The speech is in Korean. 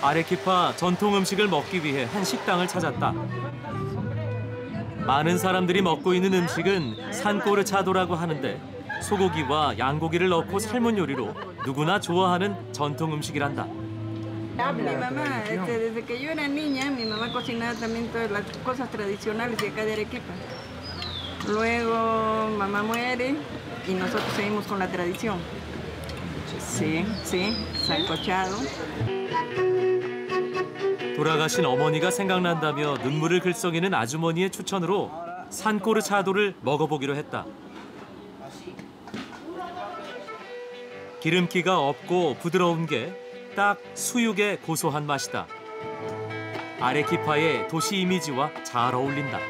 아레키파 전통 음식을 먹기 위해 한 식당을 찾았다. 많은 사람들이 먹고 있는 음식은 산꼬르 차도라고 하는데 소고기와 양고기를 넣고 삶은 요리로 누구나 좋아하는 전통 음식이란다. Mi mamá, este, desde que yo era niña, mi mamá cocinaba también todas las cosas tradicionales de acá de Arequipa. Luego mamá muere y nosotros seguimos con la tradición. Sí, sí, sancochado. 돌아가신 어머니가 생각난다며 눈물을 글썽이는 아주머니의 추천으로 산꼬르차도를 먹어보기로 했다. 기름기가 없고 부드러운 게 딱 수육의 고소한 맛이다. 아레키파의 도시 이미지와 잘 어울린다.